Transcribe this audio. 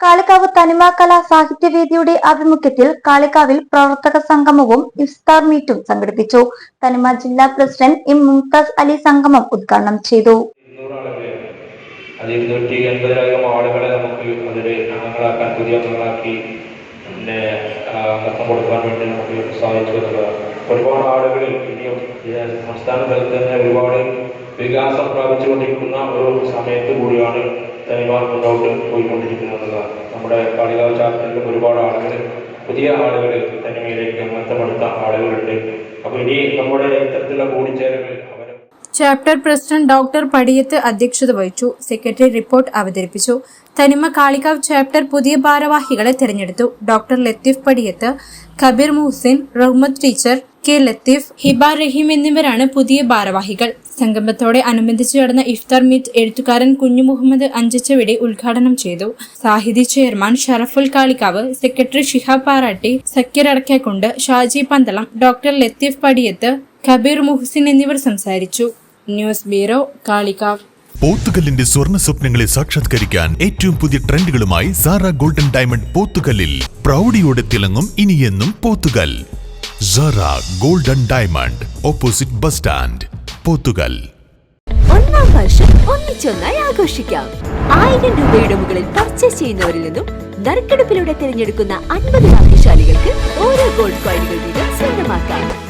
Kalikavu Thanima കലാ സാഹിത്യവേദിയുടെ ആഭിമുഖ്യത്തിൽ കാളിക്കാവിൽ പ്രവർത്തക സംഗമവും ഇഫ്താർ മീറ്റും സംഘടിപ്പിച്ചു. തനിമ ജില്ലാ പ്രസിഡന്റ് ഇം മുംതാസ് അലി സംഗമം ഉദ്ഘാടനം ചെയ്തു. അത് ഇരുന്നൂറ്റി എൺപതിലധികം ആളുകളെ നമുക്ക് കൊടുക്കാൻ വേണ്ടി ഒരുപാട് ആളുകളിൽ ഇനിയും സംസ്ഥാന തലത്തിൽ തന്നെ ഒരുപാട് വികാസം പ്രാപിച്ചുകൊണ്ടിരിക്കുന്ന ഒരു സമയത്ത് കൂടിയാണ് തനിമാർ മുന്നോട്ട് പോയിക്കൊണ്ടിരിക്കുന്നതാണ് നമ്മുടെ കാളികാവ് ചാപ്റ്ററിൽ ഒരുപാട് ആളുകൾ പുതിയ ആളുകൾ തനിമയിലേക്ക് മത്തമെടുത്ത ആളുകളുണ്ട്. അപ്പോൾ ഇനി നമ്മുടെ ഇത്തരത്തിലുള്ള കൂടിച്ചേരലുകൾ ചാപ്റ്റർ പ്രസിഡന്റ് ഡോക്ടർ പടിയത്ത് അധ്യക്ഷത വഹിച്ചു. സെക്രട്ടറി റിപ്പോർട്ട് അവതരിപ്പിച്ചു. തനിമ കാളികാവ് ചാപ്റ്റർ പുതിയ ഭാരവാഹികളെ തിരഞ്ഞെടുത്തു. Doctor Latheef Padiyath Kabeer Muhsin Rahmath teacher K Latheef Hiba Raheem എന്നിവരാണ് പുതിയ ഭാരവാഹികൾ. സംഗമത്തോടെ അനുബന്ധിച്ച് നടന്ന ഇഫ്താർ മീറ്റ് എഴുത്തുകാരൻ കുഞ്ഞു മുഹമ്മദ് അഞ്ചച്ചവിടെ ഉദ്ഘാടനം ചെയ്തു. Sahithi chairman Sharaful Kalikavu secretary Shihab Paratti Sakeer Adakkakundu Shaji Pandalam doctor Latheef Padiyath Kabeer Muhsin എന്നിവർ സംസാരിച്ചു. ന്യൂസ് ബ്യൂറോ കാളിക്കാവ് പോത്തുകല്ലിന്റെ സ്വർണ സ്വപ്നങ്ങളെ സാക്ഷാത്കരിക്കാൻ ഏറ്റവും പുതിയ ട്രെൻഡുകളുമായി സാറ ഗോൾഡൻ ഡയമണ്ട് പോത്തുകല്ലിൽ. പ്രൗഢിയോടെ തിളങ്ങും ഇനിയെന്നും Pothukal. Sara golden diamond opposite bus stand Pothukal ഒന്നാം വർഷം ഒന്നിച്ചൊന്നായി ആഘോഷിക്കാം. ആയിരം രൂപയുടെ മുകളിൽ പർച്ചേസ് ചെയ്യുന്നവരിൽ നിന്നും നറുക്കെടുപ്പിലൂടെ തിരഞ്ഞെടുക്കുന്ന അൻപത് ഭാഗ്യശാലികൾക്ക് ഓരോ ഗോൾഡ് കോയിനുകൾ വീതം സ്വന്തമാക്കാം.